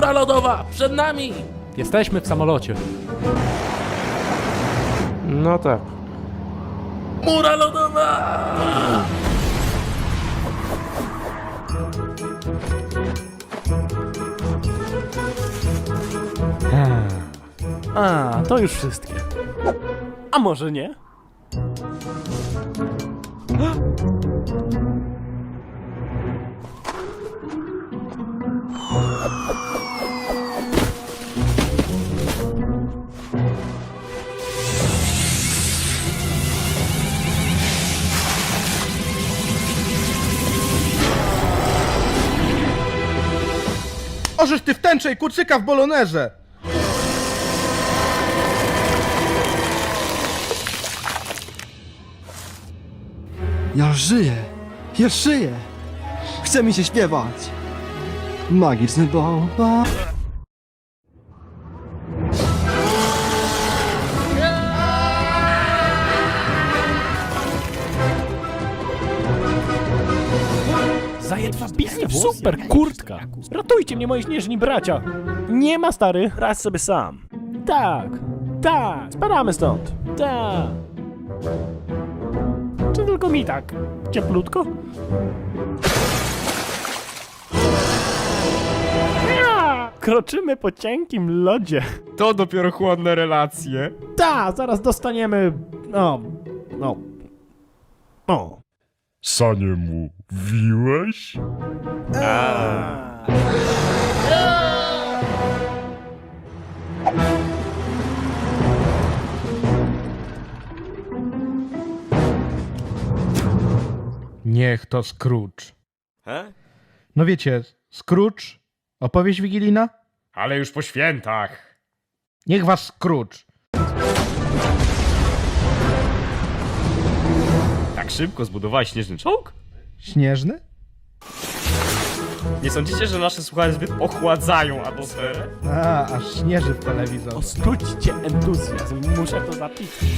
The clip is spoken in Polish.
Góra lodowa, przed nami! Jesteśmy w samolocie. No tak. Góra lodowa! A, to już wszystkie. A może nie? Ożeż ty wtęczej kucyka w bolonerze! Ja żyję! Ja żyję! Chce mi się śpiewać! Magiczny Zajedwabisty super kurtka. Ratujcie mnie, moi śnieżni bracia. Nie ma, stary. Radź sobie sam. Tak, tak. Spadamy stąd. Tak. Czy tylko mi tak? Cieplutko? Ja! Kroczymy po cienkim lodzie. To dopiero chłodne relacje. Ta, zaraz dostaniemy. No. No. O. Sanie mówiłeś? Niech to Scrooge. No wiecie, Scrooge? Opowieść wigilijna? Ale już po świętach. Niech was Scrooge. Szybko zbudowałeś śnieżny czołg? Śnieżny? Nie sądzicie, że nasze słuchania zbyt ochładzają atmosferę? A, aż śnieży w telewizorze. Ostudźcie entuzjazm, muszę to zapisać.